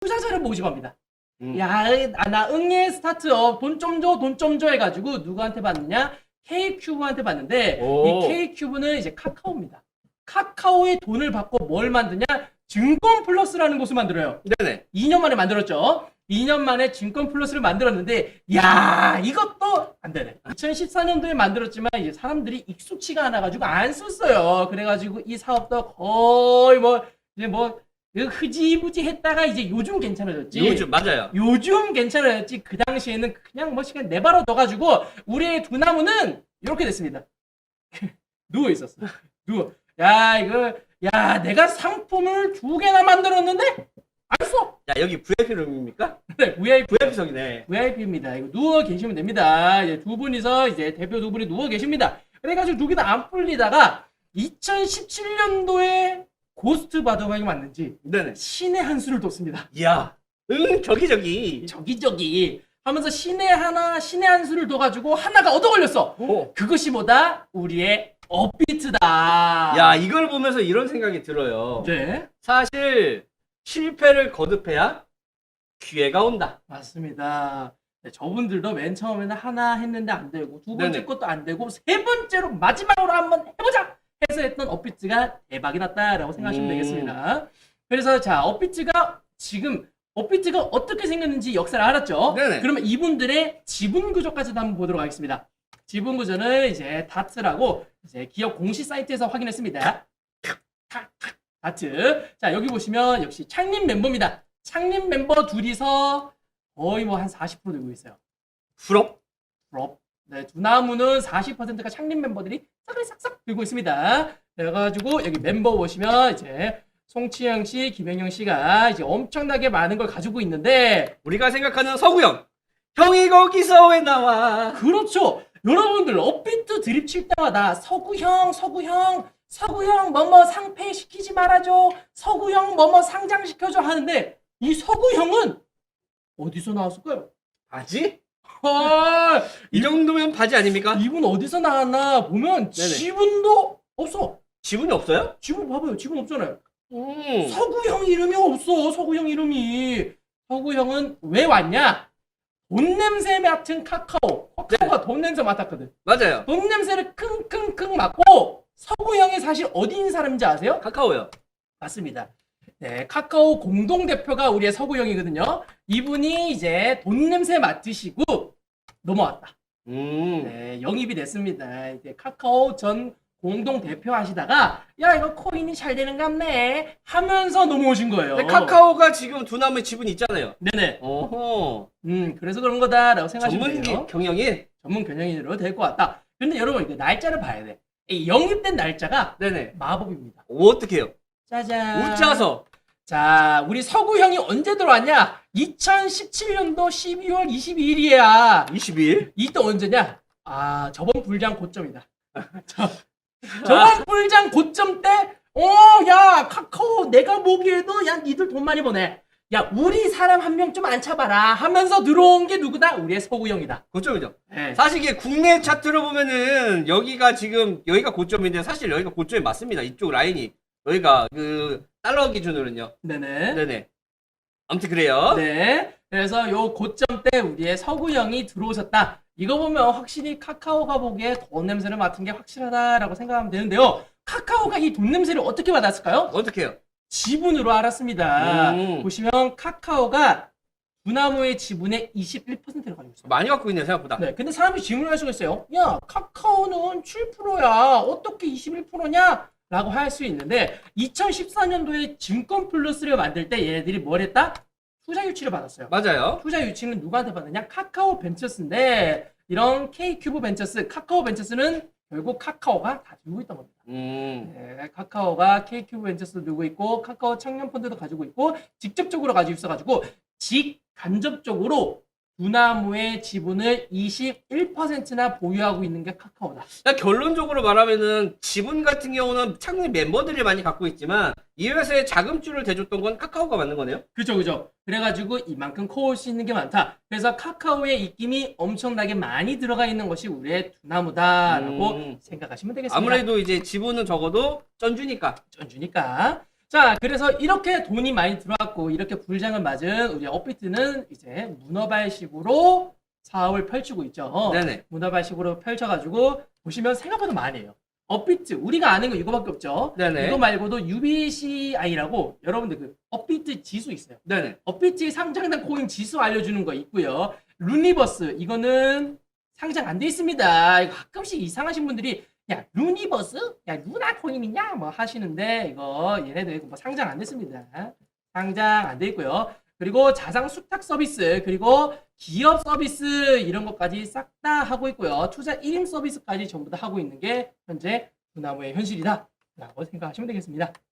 투자자를 모집합니다. 음. 야, 아, 나 응애 스타트업 돈 좀 줘, 돈 좀 줘 해가지고 누구한테 받느냐? K큐브한테 받는데 오. 이 K큐브는 이제 카카오입니다. 카카오의 돈을 받고 뭘 만드냐? 증권 플러스라는 곳을 만들어요. 네네. 2년 만에 만들었죠. 2년 만에 증권 플러스를 만들었는데, 야 이것도 안 되네. 2014년도에 만들었지만 이제 사람들이 익숙치가 않아 가지고 안 썼어요. 그래 가지고 이 사업도 거의 뭐 이제 뭐 흐지부지 했다가 이제 요즘 괜찮아졌지. 요즘 맞아요. 요즘 괜찮아졌지. 그 당시에는 그냥 뭐 시간 내버려 둬가지고 우리의 두 나무는 이렇게 됐습니다. 누워 있었어. 누워. 야 이거 야 내가 상품을 두 개나 만들었는데 안 써. 야 여기 VIP 룸입니까? 네, VIP VIP석이네. VIP입니다. 이거 누워 계시면 됩니다. 이제 두 분이서 이제 대표 두 분이 누워 계십니다. 그래가지고 두개다안 풀리다가 2017년도에 고스트 바더가이 맞는지 네네. 신의 한 수를 뒀습니다. 이야. 응 저기 저기. 저기저기 하면서 신의 하나, 신의 한 수를 둬가지고 하나가 얻어 걸렸어. 오. 그것이 뭐다? 우리의 업비트다. 야 이걸 보면서 이런 생각이 들어요. 네, 사실 실패를 거듭해야 기회가 온다. 맞습니다. 네, 저분들도 맨 처음에는 하나 했는데 안 되고 두 번째 네네. 것도 안 되고 세 번째로 마지막으로 한번 해보자 해서 했던 업비트가 대박이 났다라고 생각하시면 음. 되겠습니다. 그래서 자 업비트가 지금 업비트가 어떻게 생겼는지 역사를 알았죠. 네네. 그러면 이분들의 지분 구조까지도 한번 보도록 하겠습니다. 지분 구조는 이제 다트라고 이제 기업 공식 사이트에서 확인했습니다. 다트. 자 여기 보시면 역시 창립 멤버입니다. 창립 멤버 둘이서 거의 뭐 한 40% 들고 있어요. 부럽. 부럽. 네, 두나무는 40%가 창립 멤버들이 싹을 싹싹 들고 있습니다. 그래가지고 여기 멤버 보시면 이제 송치영 씨, 김영영 씨가 이제 엄청나게 많은 걸 가지고 있는데 우리가 생각하는 서구형. 형이 거기서 왜 나와? 그렇죠. 여러분들 업비트 드립 칠 때마다 서구형, 서구형, 서구형 뭐뭐 상폐시키지 말아줘. 서구형 뭐뭐 상장 시켜줘 하는데 이 서구형은 어디서 나왔을까요? 바지? 아, 이 정도면 바지 아닙니까? 이분 어디서 나왔나 보면 네네. 지분도 없어. 지분이 없어요? 지분 봐봐요. 지분 없잖아요. 음. 서구 형 이름이 없어. 서구 형 이름이. 서구 형은 왜 왔냐? 돈 냄새 맡은 카카오. 카카오가 돈 냄새 맡았거든. 맞아요. 돈 냄새를 킁킁킁 맡고 서구 형이 사실 어디 있는 사람인지 아세요? 카카오요. 맞습니다. 네, 카카오 공동 대표가 우리의 서구 형이거든요. 이분이 이제 돈 냄새 맡으시고 넘어왔다. 음. 네, 영입이 됐습니다. 이제 카카오 전 공동 대표 하시다가 야 이거 코인이 잘 되는 것 같네 하면서 넘어오신 거예요. 근데 카카오가 지금 두나무의 지분 있잖아요. 네네. 어허. 음 그래서 그런 거다라고 생각하시면 전문 돼요. 기- 경영인. 전문 경영인으로 될 것 같다. 근데 여러분 이거 날짜를 봐야 돼. 이 영입된 날짜가 네네. 마법입니다. 어떻게 해요? 짜잔. 웃자서. 자, 우리 서구형이 언제 들어왔냐? 2017년도 12월 22일이야. 22일? 이때 언제냐? 아, 저번 불장 고점이다. 저, 저번 불장 고점 때, 어, 야, 카카오 내가 보기에도, 야, 니들 돈 많이 버네. 야, 우리 사람 한 명 좀 앉혀봐라. 하면서 들어온 게 누구다? 우리의 서구형이다. 고점이죠. 네. 사실 이게 국내 차트로 보면은 여기가 지금 여기가 고점인데 사실 여기가 고점이 맞습니다. 이쪽 라인이 여기가 그 달러 기준으로는요. 네네. 네네. 아무튼 그래요. 네. 그래서 요 고점 때 우리의 서구 형이 들어오셨다. 이거 보면 확실히 카카오가 보기에 돈 냄새를 맡은 게 확실하다라고 생각하면 되는데요. 카카오가 이 돈 냄새를 어떻게 받았을까요? 어떻게 해요? 지분으로 알았습니다. 음. 보시면 카카오가 두나무의 지분의 21%를 가지고 있어요. 많이 갖고 있네요 생각보다. 네, 근데 사람들이 질문을 할 수가 있어요. 야, 카카오는 7%야. 어떻게 21%냐? 라고 할 수 있는데 2014년도에 증권 플러스를 만들 때 얘네들이 뭘 했다? 투자 유치를 받았어요. 맞아요. 투자 유치는 누구한테 받느냐? 카카오 벤처스인데 이런 K큐브 벤처스, 카카오 벤처스는 결국 카카오가 다 들고 있던 겁니다. 음. 네, 카카오가 K큐브 벤처스도 들고 있고 카카오 청년 펀드도 가지고 있고 직접적으로 가지고 있어가지고 직간접적으로 두나무의 지분을 21%나 보유하고 있는 게 카카오다. 그러니까 결론적으로 말하면은 지분 같은 경우는 창립 멤버들이 많이 갖고 있지만 이 회사의 자금줄을 대줬던 건 카카오가 맞는 거네요. 그죠, 그죠. 그래가지고 이만큼 커올 수 있는 게 많다. 그래서 카카오의 입김이 엄청나게 많이 들어가 있는 것이 우리의 두나무다라고 음. 생각하시면 되겠습니다. 아무래도 이제 지분은 적어도 쩐주니까. 전주니까. 자, 그래서 이렇게 돈이 많이 들어왔고 이렇게 불장을 맞은 우리 업비트는 이제 문어발식으로 사업을 펼치고 있죠. 네네. 문어발식으로 펼쳐가지고 보시면 생각보다 많이 해요. 업비트 우리가 아는 거 이거밖에 없죠. 네네. 이거 말고도 UBCI라고 여러분들 그 업비트 지수 있어요. 네네. 업비트 상장된 코인 지수 알려주는 거 있고요. 루니버스 이거는 상장 안 돼 있습니다. 이거 가끔씩 이상하신 분들이 야 루니버스, 야 루나 코인이냐 뭐 하시는데 이거 얘네들 이거 뭐 상장 안 됐습니다. 상장 안 돼 있고요. 그리고 자산 수탁 서비스 그리고 기업 서비스 이런 것까지 싹 다 하고 있고요. 투자 1임 서비스까지 전부 다 하고 있는 게 현재 두나무의 현실이다라고 생각하시면 되겠습니다.